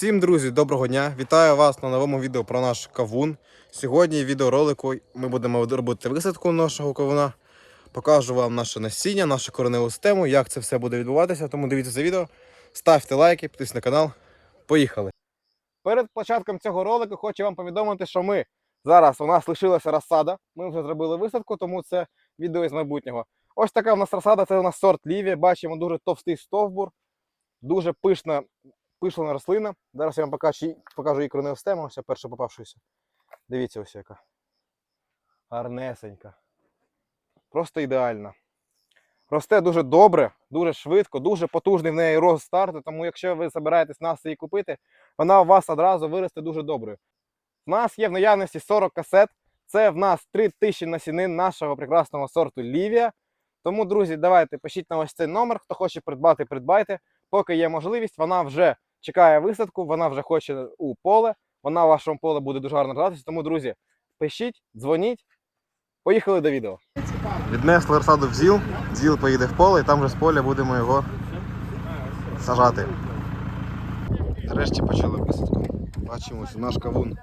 Всім друзі, доброго дня! Вітаю вас на новому відео про наш кавун. Сьогодні в відеоролику ми будемо робити висадку нашого кавуна. Покажу вам наше насіння, нашу кореневу систему, як це все буде відбуватися. Тому дивіться це відео, ставте лайки, підписуйтесь на канал. Поїхали! Перед початком цього ролику хочу вам повідомити, що ми зараз у нас лишилася розсада. Ми вже зробили висадку, тому це відео із майбутнього. Ось така в нас розсада, це у нас сорт Лівія. Бачимо дуже товстий стовбур, дуже пишна пишлена рослина. Зараз я вам покажу, покажу її кореневу систему, ось перша попавшися. Дивіться ось яка. Гарнесенька. Просто ідеальна. Росте дуже добре, дуже швидко, дуже потужний в неї рост старту, тому якщо ви збираєтесь нас її купити, вона у вас одразу виросте дуже доброю. У нас є в наявності 40 касет. Це в нас 3000 насінин нашого прекрасного сорту Лівія. Тому, друзі, давайте пишіть на ось цей номер. Хто хоче придбати, придбайте. Поки є можливість, вона вже чекає висадку, вона вже хоче у поле. Вона в вашому поле буде дуже гарно гратися. Тому, друзі, пишіть, дзвоніть. Поїхали до відео. Віднесли розсаду в ЗІЛ, ЗІЛ поїде в поле, і там вже з поля будемо його сажати. Нарешті почали висадку. Бачимо, що наш кавун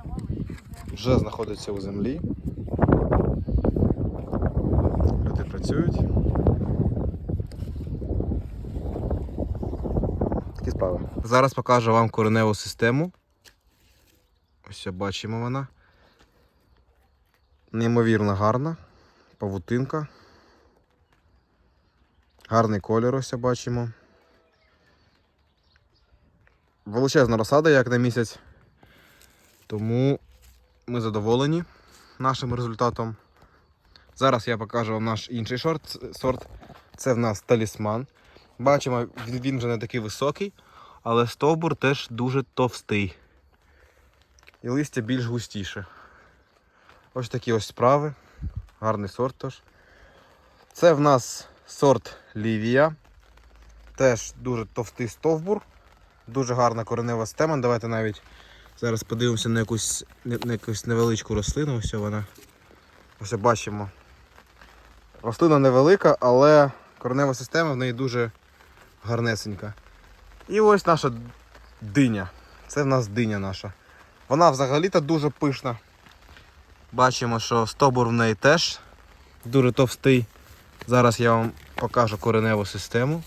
вже знаходиться у землі. Люди працюють. Справи. Зараз покажу вам кореневу систему. Ось бачимо вона. Неймовірно гарна. Павутинка. Гарний колір ось бачимо. Величезна розсада, як на місяць. Тому ми задоволені нашим результатом. Зараз я покажу вам наш інший сорт. Це в нас талісман. Бачимо, він вже не такий високий, але стовбур теж дуже товстий. І листя більш густіше. Ось такі ось справи. Гарний сорт тож. Це в нас сорт Лівія. Теж дуже товстий стовбур. Дуже гарна коренева система. Давайте навіть зараз подивимося на якусь, на якусь невеличку рослину. Ось вона. Ось бачимо. Рослина невелика, але коренева система в неї дуже гарнесенька. І ось наша диня. Це в нас диня наша. Вона взагалі-то дуже пишна. Бачимо, що стовбур в неї теж дуже товстий. Зараз я вам покажу кореневу систему.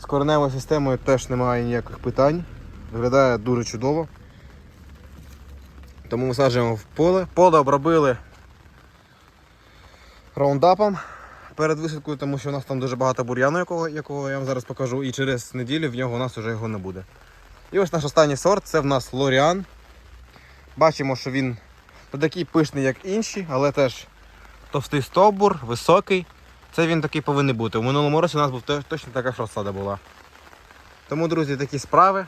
З кореневою системою теж немає ніяких питань. Виглядає дуже чудово. Тому висаджуємо в поле. Поле обробили раундапом перед висадкою, тому що у нас там дуже багато бур'яну, якого, якого я вам зараз покажу, і через неділю в нього у нас вже його не буде. І ось наш останній сорт це в нас Лоріан. Бачимо, що він не такий пишний, як інші, але теж товстий стовбур, високий. Це він такий повинен бути. У минулому році у нас був точно така ж розсада була. Тому, друзі, такі справи.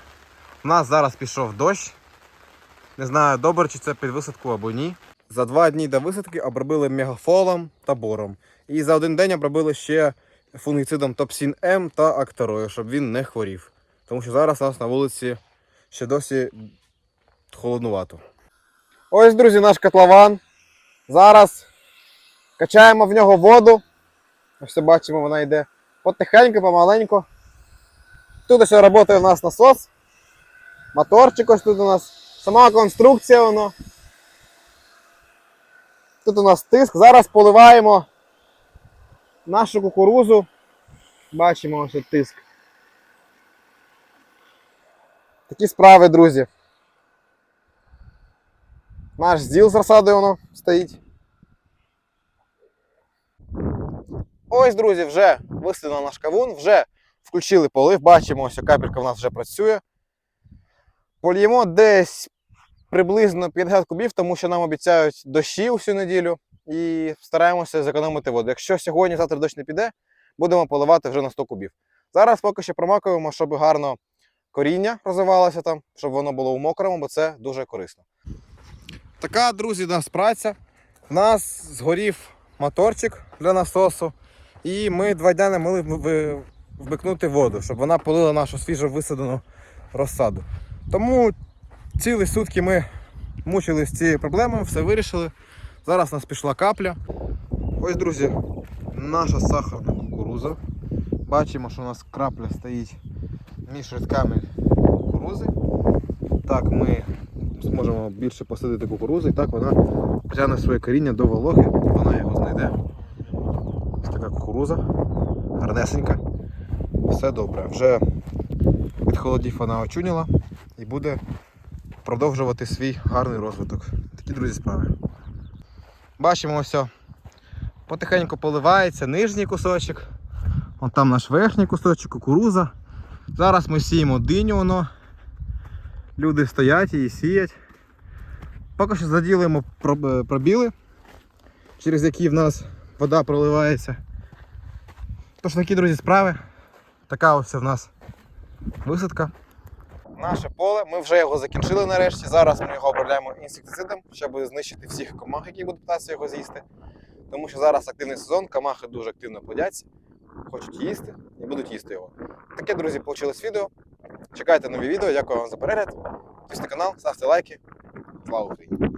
У нас зараз пішов дощ. Не знаю, добре, чи це під висадку або ні. За два дні до висадки обробили мегафолом та бором. І за один день обробили ще фунгіцидом Топсін М та Акторою, щоб він не хворів. Тому що зараз у нас на вулиці ще досі холоднувато. Ось, друзі, наш котлован. Зараз качаємо в нього воду. Ось бачимо, вона йде потихеньку, помаленьку. Тут ось працює у нас насос. Моторчик ось тут у нас. Сама конструкція воно. Тут у нас тиск. Зараз поливаємо нашу кукурузу. Бачимо ось тиск. Такі справи, друзі. Наш зіл з розсадою воно стоїть. Ось, друзі, вже висадили наш кавун, вже включили полив. Бачимо, ось капелька в нас вже працює. Польємо десь приблизно 50 кубів, тому що нам обіцяють дощі усю неділю. І стараємося зекономити воду. Якщо сьогодні, завтра дощ не піде, будемо поливати вже на 100 кубів. Зараз поки що промакуємо, щоб гарно коріння розвивалося там, щоб воно було у мокрому, бо це дуже корисно. Така, друзі, нас праця. У нас згорів моторчик для насосу. І ми два дні не могли вмикнути воду, щоб вона полила нашу свіжо висаджену розсаду. Тому цілі сутки ми мучились з цією проблемою, все вирішили. Зараз у нас пішла капля. Ось, друзі, наша сахарна кукуруза. Бачимо, що у нас крапля стоїть між рядками кукурузи. Так ми зможемо більше посадити кукурузи, і так вона потягне своє коріння до вологи, вона його знайде. Ось така кукуруза, гарнесенька. Все добре. Вже від холодів вона очуняла і буде продовжувати свій гарний розвиток. Такі друзі справи. Бачимо ось. Потихеньку поливається нижній кусочок. Вон там наш верхній кусочок, кукуруза. Зараз ми сіємо диню, воно. Люди стоять і сіять. Поки що заділимо пробіли, через які в нас вода проливається. Тож такі, друзі, справи. Така ось в нас висадка. Наше поле, ми вже його закінчили нарешті. Зараз ми його обробляємо інсектицидом, щоб знищити всіх комах, які будуть питатися його з'їсти. Тому що зараз активний сезон, комахи дуже активно плодяться, хочуть їсти і будуть їсти його. Таке, друзі, вийшло відео. Чекайте нові відео. Дякую вам за перегляд. Підписуйтесь на канал, ставте лайки. Слава Україні!